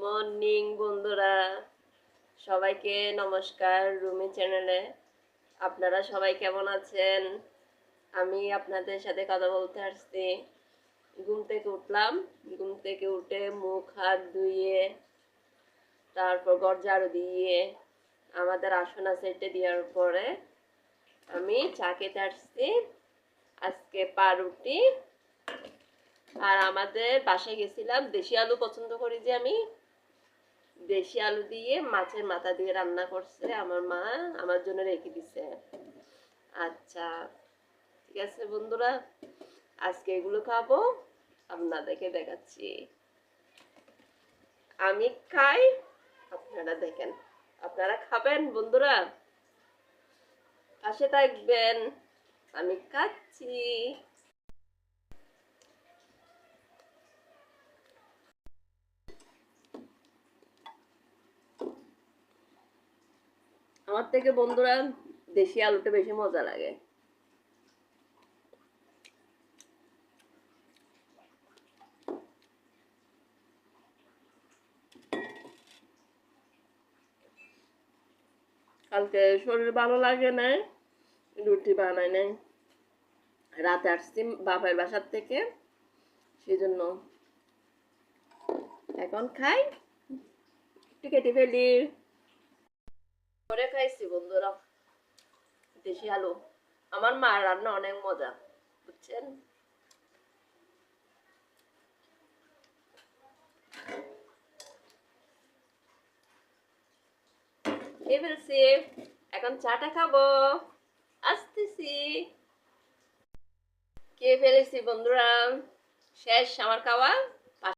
Morning বন্ধুরা। সবাইকে নমস্কার রুমি চ্যানেলে। আপনারা সবাই কেমন আছেন? আমি আপনাদের সাথে কথা বলতে আসছি। ঘুম থেকে উঠলাম। ঘুম থেকে উঠে মুখ, হাত ধুয়ে, তারপর ঘর ঝাড়ু দিয়ে আমাদের আসনা সেটে দেওয়ার পরে আমি চা খেতে আসছি। আজকে পাউরুটি আর আমাদের বাসায় গেছিলাম। দেশি আলু পছন্দ করি যে আমি। দেশি আলু দিয়ে মাছের মাথা দিয়ে রান্না করছে আমার মা, আমার জন্য রেখে দিছে। আচ্ছা ঠিক আছে বন্ধুরা, আজকে এগুলো খাব, আপনাদেরকে দেখাচ্ছি। আমি খাই, আপনারা দেখেন। আপনারা খাবেন বন্ধুরা। পাশে থাকবেন। আমি খাচ্ছি। আমার থেকে বন্ধুরা দেশি আলুটা বেশি মজা লাগে। কালকে শরীর ভালো লাগে না, রুটি বানাই নাই। রাতে আসছি বাপের বাসার থেকে সেই জন্য এখন খাই। একটু কেটে ফেলি। করে খাইছি, বন্ধুরা। দেশি আলু। আমার মার রান্না অনেক মজা, বুঝছেন? এখন চাটা খাব। আসতেছি। কে ফেলেছি, বন্ধুরা? শেষ, আমার খাওয়া?